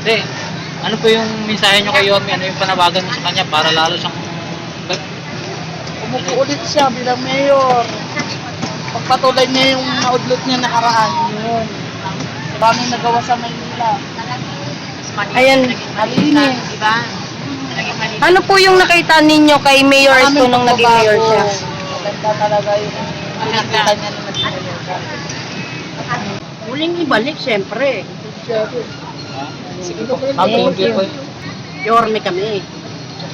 Hindi. Ano po yung mensahe nyo kay Yorme? Ano yung panawagan mo sa kanya para lalo siyang... Umupo ulit siya bilang mayor. Pagpatuloy niya yung naudlot niya nakaraan. Yun. Maraming nagawa sa Maynila. Ayan. Malinis. Ano po yung nakita ninyo kay Mayor Esto nung naging mayor siya? Maganda talaga yung pinakita niya nung naging mayor siya. Muling ibalik, siyempre. Sige po. Ma'am, thank you po. Yorme kami.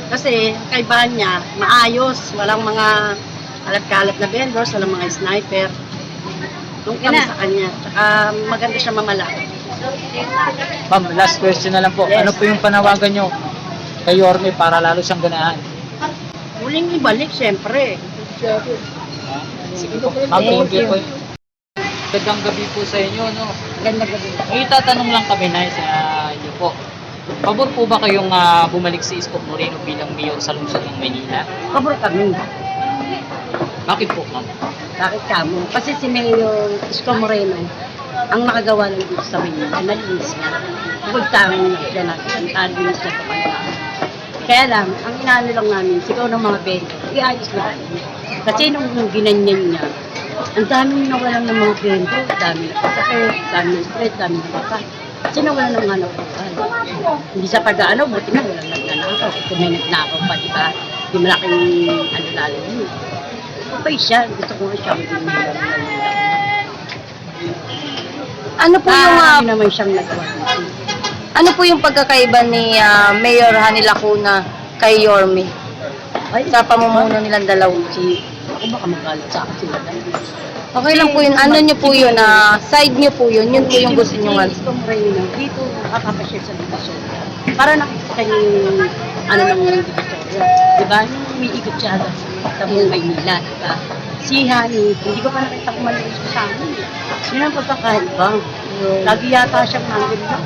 Kasi kaibahan niya, maayos, walang mga kalat-kalat na vendors, walang mga sniper. Doon kami sa kanya. Tsaka maganda siya mamala. Ma'am, last question na lang po. Yes. Ano po yung panawagan nyo kay Yorme para lalo siyang ganahan? Muling ibalik, siyempre. Sige po. Ma'am, thank you po. Magandang gabi po sa inyo, no? Ganda gabi. May tatanong lang kami na sa po. Pabor po ba kayong ah, bumalik si Isko Moreno bilang mayor sa lungsod ng Maynila? Pabor kami. Bakit po, ma'am? Bakit kamo? Kasi si Mayor Isko Moreno, ang nakagawa lang dito sa Manila, nalinis niya. Bukod sa amin na siya natin, nalinis niya sa kanila. Kaya lang, ang inaano lang namin, sigaw ng mga vendor, iayos na namin. Kasi nung ginanyan niya, ang daming nawalan ng mga vendor, dami na pasakit, dami ng spread, dami ng baka. Kasi nawalan ng mga nawalan. Hindi sa pag-ano, buti na walang nagnanakaw. Kung may nagnakaw pa, di ba? Di malaking ano lalo yun. Okay siya, gusto ko siya maging. Ano po yung ah, Marami naman siyang nagawa ano po yung pagkakaiba ni ah, Mayor Hani Lacuna kay Yorme Ay, sa pamumuno nilang dalawa? si, ako baka magalit sa akin sila. Okay lang po yun. Ano nyo po yun? na side nyo po yun. Yun po yung gusto nyo. Si Isko Moreno, dito nakakapashare sa Divisoria. Para nakikita niyo yung ano ng Divisoria. Diba? Yung umiikot siya sa buong Maynila. Diba? Si Hani, hindi ko pa nakita kung malinis ko sa amin. eh. Yun ang pagkakaiba. Lagi yata siyang nandun lang.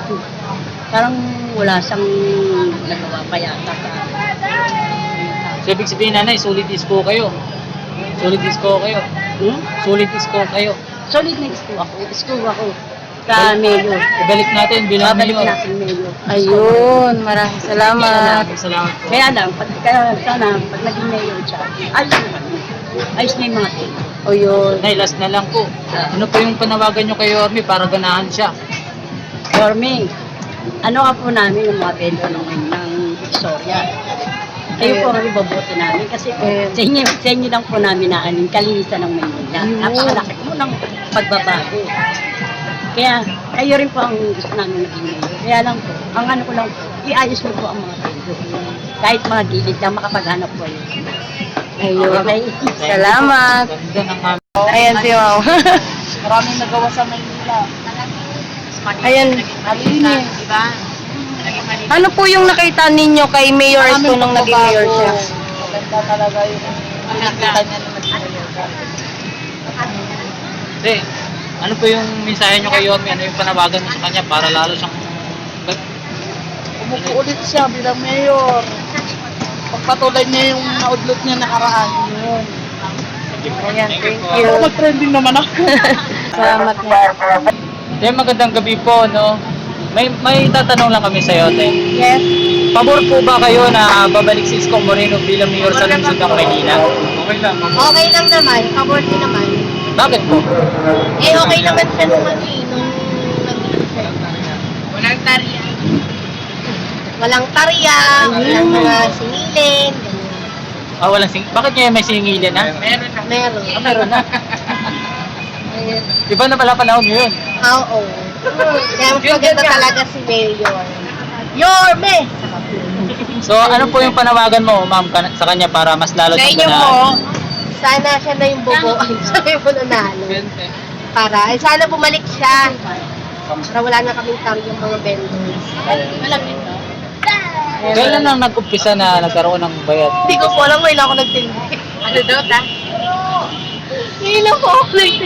Parang wala siyang nagawa pa yata sa So, ibig sabihin, nanay, solid isko kayo. Solid isko kayo. Hmm? Solid isko kayo. Solid na isko ako. Isko ako. Sa Mayor. Ibalik natin bilang Babalik mayor. natin Mayor. Ayun. Maraming salamat. Maraming salamat po. Kaya lang, pag, kaya sana, pag naging mayor siya, ayos na kami. Ayos na yung mga thing. O yun. Nay, last na lang po. Ano po yung panawagan nyo kay Yorme para ganahan siya? Dorming, ano ka po namin yung mga vendor ng, ng Victoria? Kayo po ang ibaboto namin kasi po, Eh. sa inyo, sa inyo lang po namin naanin kalinisan ng Maynila. Yun. Napakalaki po ng pagbabago. Kaya kayo rin po ang gusto namin maging mayor. Kaya lang po, ang ano ko lang po, iayos mo po ang mga vendor. Kahit mga gilid lang makapaghanap po yun. Ayun. Okay? Salamat. Ayan si Wow. Maraming nagawa sa Maynila. Ayan. Malinis. Ano po yung nakita ninyo kay Mayor Esto nung naging mayor siya? Maganda talaga yung pinakita niya nung naging mayor siya. Hindi. Ano po yung mensahe nyo kay Yorme? Ano yung panawagan mo sa kanya para lalo siyang... Umupo ulit siya bilang mayor. Pagpatuloy niya yung naudlot niya nakaraan. Yun. Ayan, thank Ako you. mag-trending naman ako. Salamat na. Te, magandang gabi po, no? May may tatanong lang kami sa iyo, Te. Yes. Pabor po ba kayo na babalik si Isko Moreno bilang mayor sa lungsod ng Maynila? Okay lang. Okay lang naman, pabor din naman. Bakit po? Eh, okay naman siya nung ano eh, nung nag Walang tarya. Walang tarya, walang mga sinilin. Ah, walang sing... Bakit niya may singilin, ha? Meron na. Meron. Ah, meron na. Iba na pala panahon yun. Ah, Oo. Kaya mas maganda talaga si Mayor. Yorme! So, ano po yung panawagan mo, ma'am, kan- sa kanya para mas lalo Sa siyang inyo ganahan? po, sana siya na yung bobo. Ay, sabi mo na nalo. Para, ay sana bumalik siya. Para wala na kaming target yung mga vendors. Kailan lang nag-umpisa na nagkaroon ng bayad? Hindi ko po alam, ngayon ako nagtinda. Ano daw, ta? Ngayon lang po nagtinda.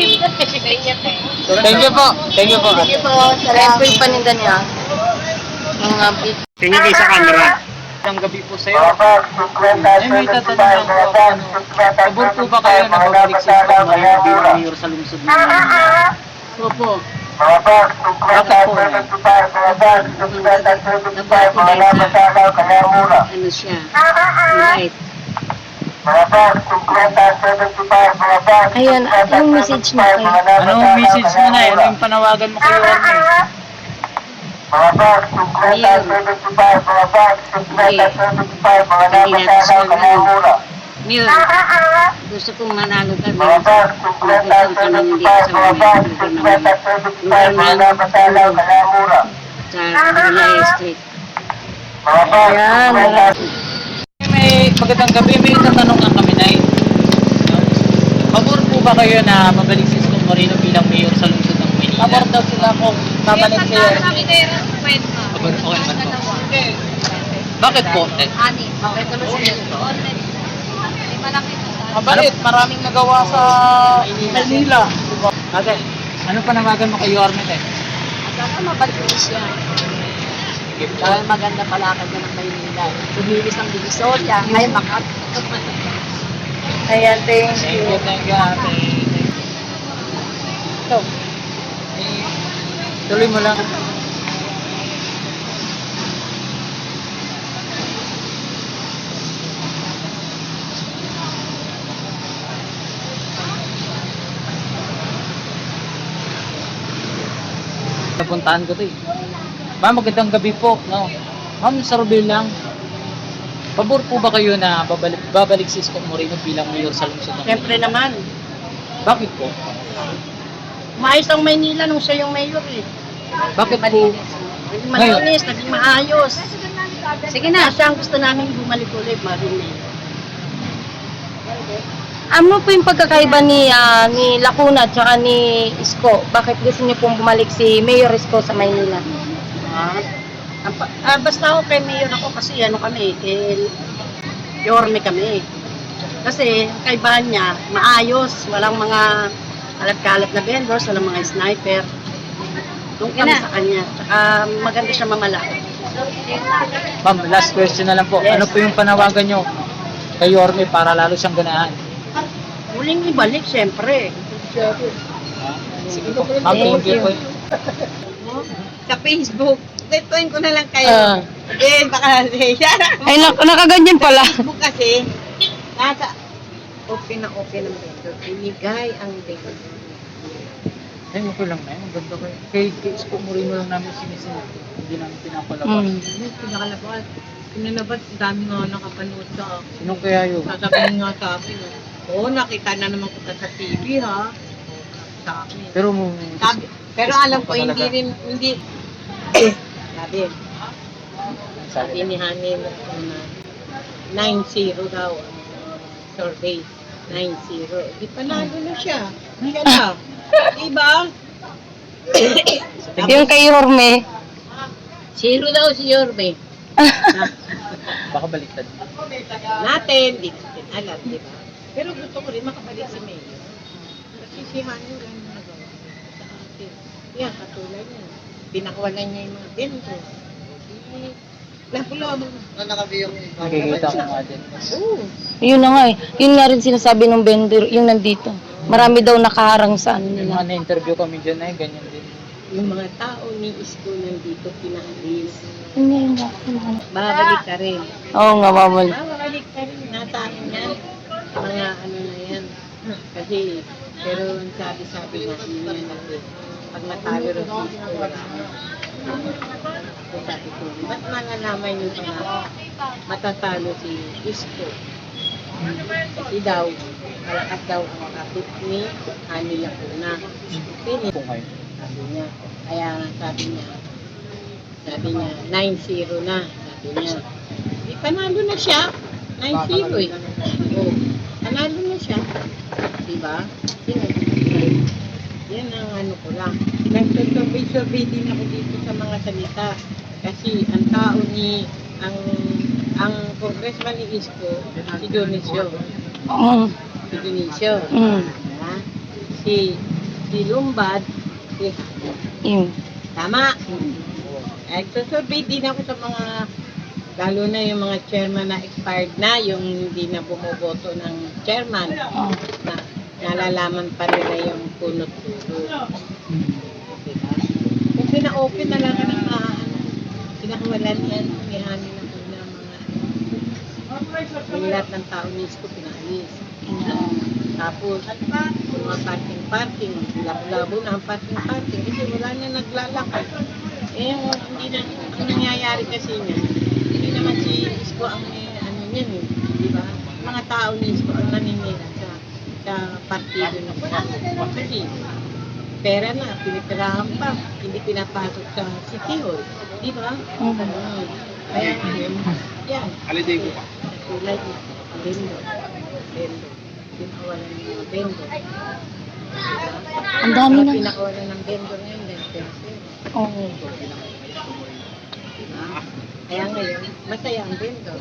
Thank you po. Thank you po. Sige po, Ayan salamat. po yung paninda niya. Mga bit. Tingin kayo sa camera. Ang gabi po sa'yo. Ay, may tatanong lang po ako. Ano, pabor po ba kayo na babalik si Isko Moreno bilang mayor sa lungsod ng Maynila? Opo. Bakit po yan? Ano siya? Right. Ayan, yung message mo kay... Anong message mo na Ano yung panawagan mo kay Yorme? Mayor, gusto kong manalo kami. Magandang kami dito sa mga sa Malaya Street. Ayan. May magandang gabi, may tatanong ang kami na ba kayo na mabalik si Isko Moreno bilang mayor sa lungsod ng Maynila? Pabor daw sila kung babalik si Yorme. Pabor, okay man po. Bakit po? Eh, Mabait, maraming nagawa sa Manila. Ate, ano panawagan mo kay Yorme? Eh? Sana mabalik mo siya. Dahil maganda palakad na ng Maynila. Lumilis ang Divisoria, ay Makati. Ayan, thank Thank you. you, thank you, ate. Ito. Tuloy mo lang. Napuntahan ko to eh. Ma'am, magandang gabi po. No? Ma'am, sa Rubil lang. Pabor po ba kayo na babalik, babalik si Isko Moreno bilang mayor sa lungsod ng Siyempre naman, Bakit po? maayos ang Maynila nung siya yung mayor eh. Bakit po? Naging malinis, naging maayos. Sige na, siya ang gusto namin bumalik ulit, marinig. Ano po yung pagkakaiba ni ah, ni Lacuna at saka ni Isko? Bakit gusto niyo pong bumalik si Mayor Isko sa Maynila? Ah, ah, basta ako kay mayor ako kasi ano kami, kay Yorme kami. Kasi kaibahan niya, maayos, walang mga kalat-kalat na vendors, walang mga sniper. Doon kami sa kanya. Tsaka maganda siya mamalaki. Ma'am, last question na lang po. Yes. Ano po yung panawagan nyo kay Yorme para lalo siyang ganahan? Huling ibalik, syempre. Sige po. Ma'am, thank you po. sa Facebook. Tweetuin ko na lang kayo. Ah. Eh, baka yan. ay, nak nakaganyan pala. Facebook kasi, nasa open na open ang vendor. Binigay ang vendor. Ay, okay lang na yun. Ang ganda kayo. Kay, Isko Moreno lang namin sinisin. Hindi namin pinapalabas. Mm. Ano, pinakalabas. Pinalabas, ang dami nga nakapanood sa akin. Sinong kaya yun? Sasabihin nga sa akin, oh, Oo, nakita na naman kita sa TV, ha? Sa akin. Pero mo, Sabi, pero alam ko, hindi rin, hindi, sabi, sabi ni Hani na 9-0 daw ang survey. 9-0. Di panalo na siya. Siya na. Diba? Yung kay Yorme. Zero daw si Yorme. baka baliktad. Natin, di natin alam, di ba? Pero gusto ko rin makabalik si Mayor. Kasi si Hani rin nagawa sa atin. Yan, katulad niya. Pinakawalan niya yung mga bento. Lapo-labo. Nakikita ko nga din. Oo. Yun na nga eh. Yun nga rin sinasabi ng vendor, yung nandito. Marami daw nakaharang sa ano Yung nila. mga na-interview kami dyan ay ganyan din. Yung mga tao ni Isko nandito pinaalis. Yun nga yung Lacuna. Babalik ka rin. Oo nga, bawal. Babalik ka rin. Natalo yan. Mga ano na yan. Kasi, pero ang sabi-sabi nga niya natin, pag natalo rin wala na. So sabi ko, ba't malalaman yung mga matatalo si Isko? Kasi daw, malakas daw ang kapit ni. Pili Kung kayo. sabi niya. Kaya sabi niya, sabi niya, 9-0 na. Sabi niya, di panalo na siya. 9-0 eh. Oo, panalo na siya. Diba? Yun. Yan ang ano ko lang. Nagsasurvey-survey din ako dito sa mga salita. Kasi ang tao ni, ang ang congressman ni Isko, si Dionisio. Mm. Si Dionisio. Mm. Ha? Si, si Lumbad, si Hani. Yun. Tama. Nagsasurvey din ako sa mga, lalo na yung mga chairman na expired na, yung hindi na bumoboto ng chairman, Oh. na nalalaman pa nila yung punot-punot. Diba? pina-open na lang ng mga ano, pinakawalan yan, pinihanin na po ng mga yung lahat ng tao ni Isko pinaalis. Tapos, yung mga parking-parking, labo-labo na ang parking-parking kasi wala na naglalakad. Eh, hindi na, ang nangyayari kasi niya, hindi naman si Isko ang may, ano niyan eh, di ba? Mga tao ni Isko ang naninira partido na Kasi, pera na, pinipirahan pa, hindi pinapasok sa City Hall, di ba? Mm. Kaya ngayon, yan. Holiday ko pa. Tulad ng bendo. Bendo. Pinakawalan ng mga bendo. Ang dami na. pinakawalan ng bendo ngayon dahil peso. Oo. Kaya ngayon, masaya ang bendo.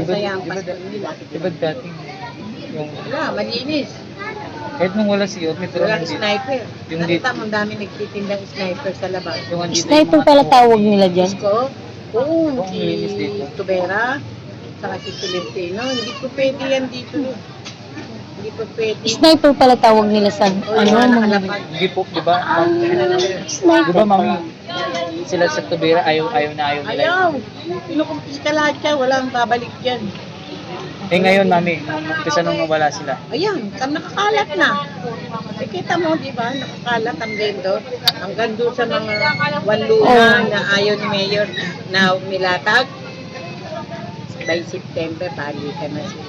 Masaya ang pasto nila. Diba dating Wala, malinis. kahit nung wala si Yorme pero Walang sniper. Yung Nakita dito. mo ang dami nagtitindang sniper sa labas. yung andito Sniper pala tawag nila dyan. Isko, oo, Oo, malinis si dito. Tubera, saka si Tolentino. Hindi ko pwede yan dito. Hindi ko pwede. Sniper pala tawag nila sa Oo, ano yung mga mga nakalapag. Hindi po, di ba? Ma'am? Di sniper. ba, mami? Sila sa Tubera, ayaw, ayaw na ayaw nila. Ayaw! Pinukumpis ka lahat siya, walang babalik dyan. Eh ngayon, mami, nung umpisa nung nawala sila. Ayan, tam nakakalat na. Eh, kita mo, di ba, nakakalat ang bendo. Hanggang doon sa mga waluna na ayaw ni Mayor na umilatag. By September, balikan na sila.